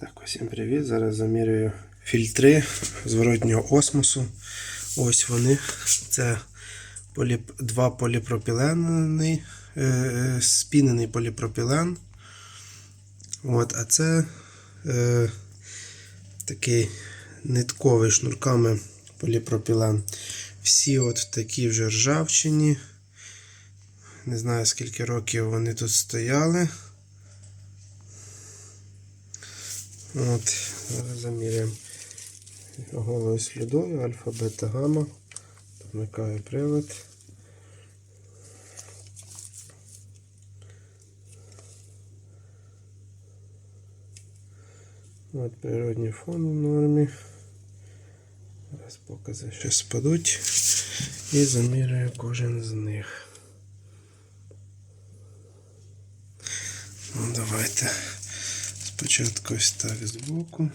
Так, усім привіт. Зараз замірюю фільтри зворотнього осмосу. Ось вони. Це поліп... два поліпропілений, е, е, спінений поліпропілен. От, а це е, такий нитковий шнурками поліпропілен. Всі от в вже ржавчині. Не знаю скільки років вони тут стояли. От, зараз заміряємо голою слідою, альфа, бета, гамма. Вмикаю привод. От природній фон в нормі. Зараз покази ще спадуть. І заміряю кожен з них. Ну, давайте спочатку ось так збоку.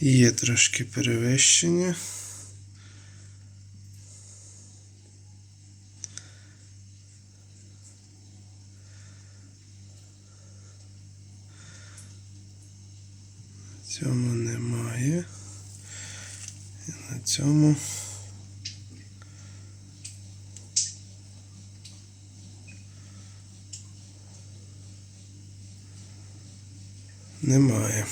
Є трошки перевищення. Цьому немає. І на цьому. Немає.